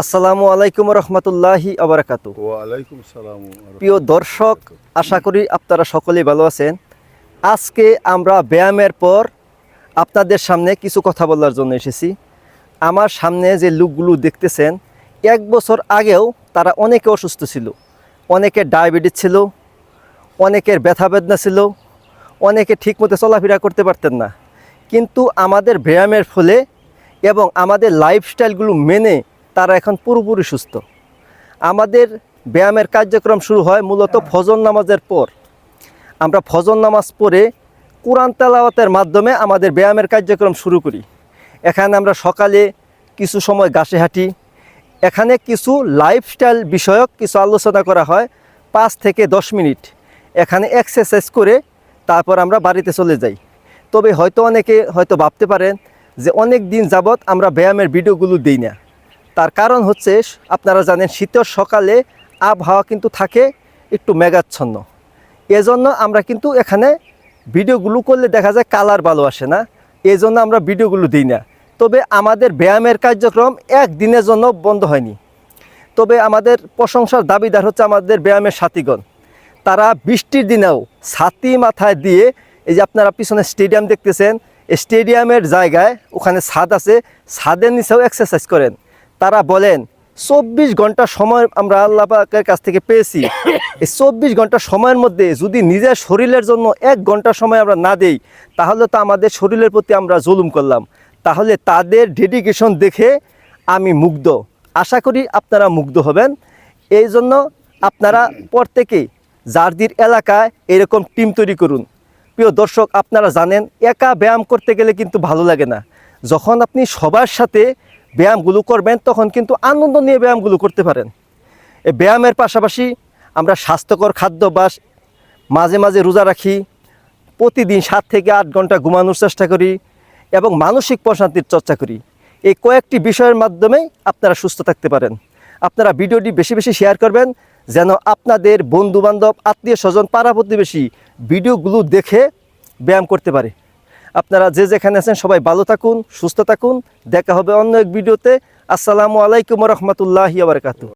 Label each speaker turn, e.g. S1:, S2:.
S1: আসসালামু আলাইকুম রহমতুল্লাহি আবরাকাতু
S2: ওয়ালাইকুম সালাম
S1: প্রিয় দর্শক আশা করি আপনারা সকলেই ভালো আছেন। আজকে আমরা ব্যায়ামের পর আপনাদের সামনে কিছু কথা বলার জন্য এসেছি। আমার সামনে যে লোকগুলো দেখতেছেন এক বছর আগেও তারা অনেকে অসুস্থ ছিল অনেকের ডায়াবেটিস ছিল অনেকের ব্যথা বেদনা ছিল অনেকে ঠিকমতো চলাফেরা করতে পারতেন না। কিন্তু আমাদের ব্যায়ামের ফলে এবং আমাদের লাইফস্টাইলগুলো মেনে তারা এখন পুরোপুরি সুস্থ। আমাদের ব্যায়ামের কার্যক্রম শুরু হয় মূলত ফজর নামাজের পর। আমরা ফজর নামাজ পড়ে কোরআন তেলাওয়াতের মাধ্যমে আমাদের ব্যায়ামের কার্যক্রম শুরু করি। এখানে আমরা সকালে কিছু সময় গাছে হাঁটি। এখানে কিছু লাইফস্টাইল বিষয়ক কিছু আলোচনা করা হয় পাঁচ থেকে দশ মিনিট। এখানে এক্সারসাইজ করে তারপর আমরা বাড়িতে চলে যাই। তবে হয়তো অনেকে হয়তো ভাবতে পারেন যে অনেক দিন যাবৎ আমরা ব্যায়ামের ভিডিওগুলো দিই না। তার কারণ হচ্ছে, আপনারা জানেন শীতের সকালে আবহাওয়া কিন্তু থাকে একটু মেঘাচ্ছন্ন। এজন্য আমরা কিন্তু এখানে ভিডিওগুলো করলে দেখা যায় কালার ভালো আসে না। এই জন্য আমরা ভিডিওগুলো দিই না। তবে আমাদের ব্যায়ামের কার্যক্রম একদিনের জন্য বন্ধ হয়নি। তবে আমাদের প্রশংসার দাবিদার হচ্ছে আমাদের ব্যায়ামের সাথীগণ। তারা বৃষ্টির দিনেও ছাতি মাথায় দিয়ে এই যে আপনারা পিছনে স্টেডিয়াম দেখতেছেন, স্টেডিয়ামের জায়গায় ওখানে ছাদ আছে, ছাদের নিচেও এক্সারসাইজ করেন। তারা বলেন, চব্বিশ ঘণ্টা সময় আমরা আল্লাহ পাকের কাছ থেকে পেয়েছি। এই চব্বিশ ঘণ্টা সময়ের মধ্যে যদি নিজের শরীরের জন্য এক ঘণ্টা সময় আমরা না দেই, তাহলে তো আমাদের শরীরের প্রতি আমরা জুলুম করলাম। তাহলে তাদের ডেডিকেশন দেখে আমি মুগ্ধ। আশা করি আপনারা মুগ্ধ হবেন। এই জন্য আপনারা প্রত্যেকেই জার্দির এলাকায় এরকম টিম তৈরি করুন। প্রিয় দর্শক, আপনারা জানেন, একা ব্যায়াম করতে গেলে কিন্তু ভালো লাগে না। যখন আপনি সবার সাথে ব্যায়ামগুলো করবেন, তখন কিন্তু আনন্দ নিয়ে ব্যায়ামগুলো করতে পারেন। এই ব্যায়ামের পাশাপাশি আমরা স্বাস্থ্যকর খাদ্যাভ্যাস, মাঝে মাঝে রোজা রাখি, প্রতিদিন সাত থেকে আট ঘণ্টা ঘুমানোর চেষ্টা করি এবং মানসিক প্রশান্তির চর্চা করি। এই কয়েকটি বিষয়ের মাধ্যমে আপনারা সুস্থ থাকতে পারেন। আপনারা ভিডিওটি বেশি বেশি শেয়ার করবেন, যেন আপনাদের বন্ধুবান্ধব, আত্মীয় স্বজন, পাড়া প্রতিবেশী ভিডিওগুলো দেখে ব্যায়াম করতে পারে। আপনারা যে যেখানে আছেন সবাই ভালো থাকুন, সুস্থ থাকুন। দেখা হবে অন্য এক ভিডিওতে। আসসালামু আলাইকুম রহমতুল্লাহি আবরকাতু